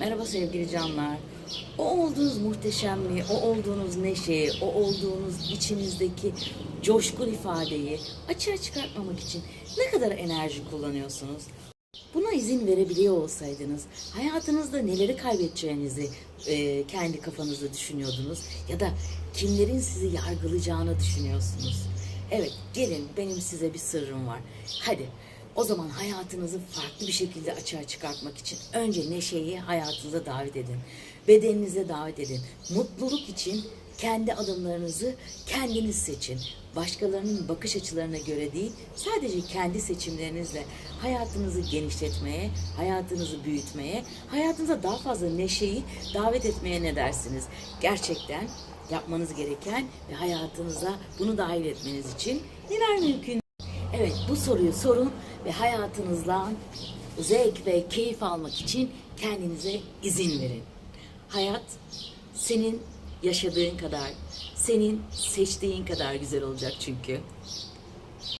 Merhaba sevgili canlar. O olduğunuz muhteşemliği, o olduğunuz neşeyi, o olduğunuz içinizdeki coşkun ifadeyi açığa çıkartmamak için ne kadar enerji kullanıyorsunuz? Buna izin verebiliyor olsaydınız hayatınızda neleri kaybedeceğinizi e, kendi kafanızda düşünüyordunuz ya da kimlerin sizi yargılayacağını düşünüyorsunuz. Evet gelin benim size bir sırrım var. Hadi o zaman hayatınızı farklı bir şekilde açığa çıkartmak için önce neşeyi hayatınıza davet edin. Bedeninize davet edin. Mutluluk için kendi adımlarınızı kendiniz seçin. Başkalarının bakış açılarına göre değil, sadece kendi seçimlerinizle hayatınızı genişletmeye, hayatınızı büyütmeye, hayatınıza daha fazla neşeyi davet etmeye ne dersiniz? Gerçekten yapmanız gereken ve hayatınıza bunu dahil etmeniz için neler mümkün? Evet bu soruyu sorun ve hayatınızdan zevk ve keyif almak için kendinize izin verin. Hayat senin yaşadığın kadar, senin seçtiğin kadar güzel olacak çünkü.